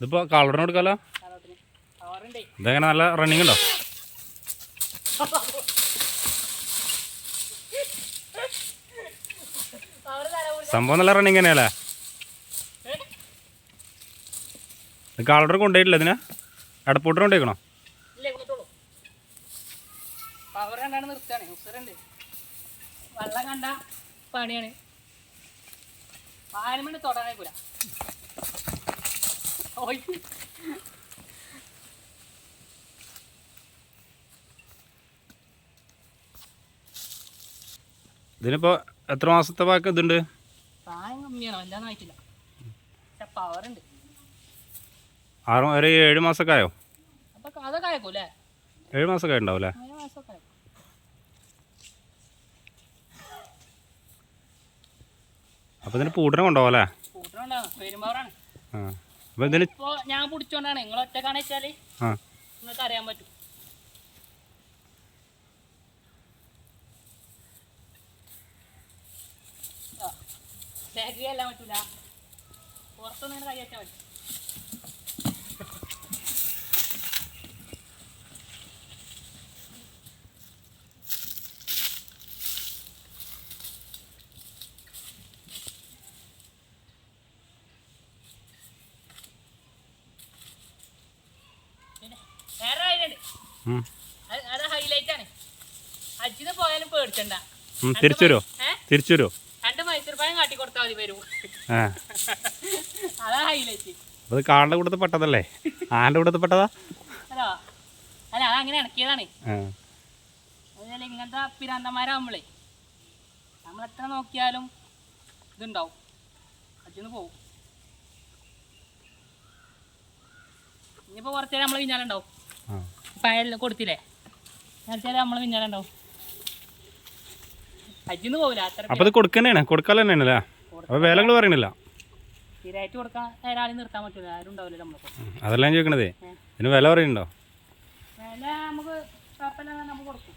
ഇതിപ്പോൾ കളറിന് കൊടുക്കാലോ? ഇതെങ്ങനെ നല്ല റണ്ണിങ് ഉണ്ടോ? സംഭവം നല്ല റണ്ണിങ് തന്നെയല്ലേ? കളർ കൊണ്ടുപോയിട്ടില്ല ഇതിന്? അടപ്പൂട്ടിന് കൊണ്ടുപോയിക്കണോ? പവർ കണ്ടാണ് നിർത്താണേ ഉസറുണ്ട് വെള്ളം കണ്ട പണിയാണ്. പാലമണി തൊടാനേ കൂല ഇതിനിപ്പോ എത്ര മാസത്തെ പാക്ക് ഇതുണ്ട്? ആറ് ഒരു ഏഴ് മാസക്കായോ? അതൊക്കെ അല്ലേ ഏഴ് മാസമൊക്കെ ഉണ്ടാവും അല്ലേ ഏഴ് മാസമൊക്കെ ആയക്കോ അപ്പോൾ ഇതിന് പൂട്ടിനെ കൊണ്ടുപോകാം അല്ലേ? കൂട്ടണുണ്ടാവും പെരുമ്പവറാണ് ആ. അപ്പോൾ ഇതിന് ഇപ്പൊ ഞാൻ പിടിച്ചോണ്ടാണ്. നിങ്ങൾ ഒറ്റക്കാണ് വെച്ചാൽ ആ. നിങ്ങൾക്ക് അറിയാൻ പറ്റും. ആ, ബാഗ് ചെയ്യാൻ പറ്റൂല. പുറത്തൊന്നും ഇങ്ങനെ കൈ വെച്ചാൽ മതി. തിരിച്ചു തിരിച്ചുരോ രണ്ട് മൈസൂർ പായം കാട്ടി കൊടുത്താൽ മതി വരും. ആ. അതാ ഹൈലൈറ്റ് അത് കാടിന്റെ കൂട്ടത്തിൽ പെട്ടതല്ലേ? ആന്റെ കൂട്ടത്തിൽ പെട്ടതാ? അല്ല അങ്ങനെ ഇണക്കിയതാണ്. ഇങ്ങനത്തെ പിരാന്തന്മാരാകുമ്പോളേ നമ്മൾ എത്ര നോക്കിയാലും ഇതുണ്ടാവും. അജിന്ന് പോവും. ഇനിയിപ്പോ കുറച്ചേരം നമ്മൾ പഴം കൊടുത്തില്ലേ? നേരത്തെ നമ്മൾ പിന്നാലുണ്ടാവും അജിന്ന് പോവില്ല അപ്പൊ ഇത് കൊടുക്കാൻ തന്നെയാണല്ലേ പറയണില്ല പറ്റില്ല ആരും ഉണ്ടാവില്ല അതല്ല ഞാൻ ചോദിക്കണതേ. ഇതിന് വില പറയുന്നുണ്ടോ? വില നമുക്ക് നമുക്ക് കൊടുക്കും.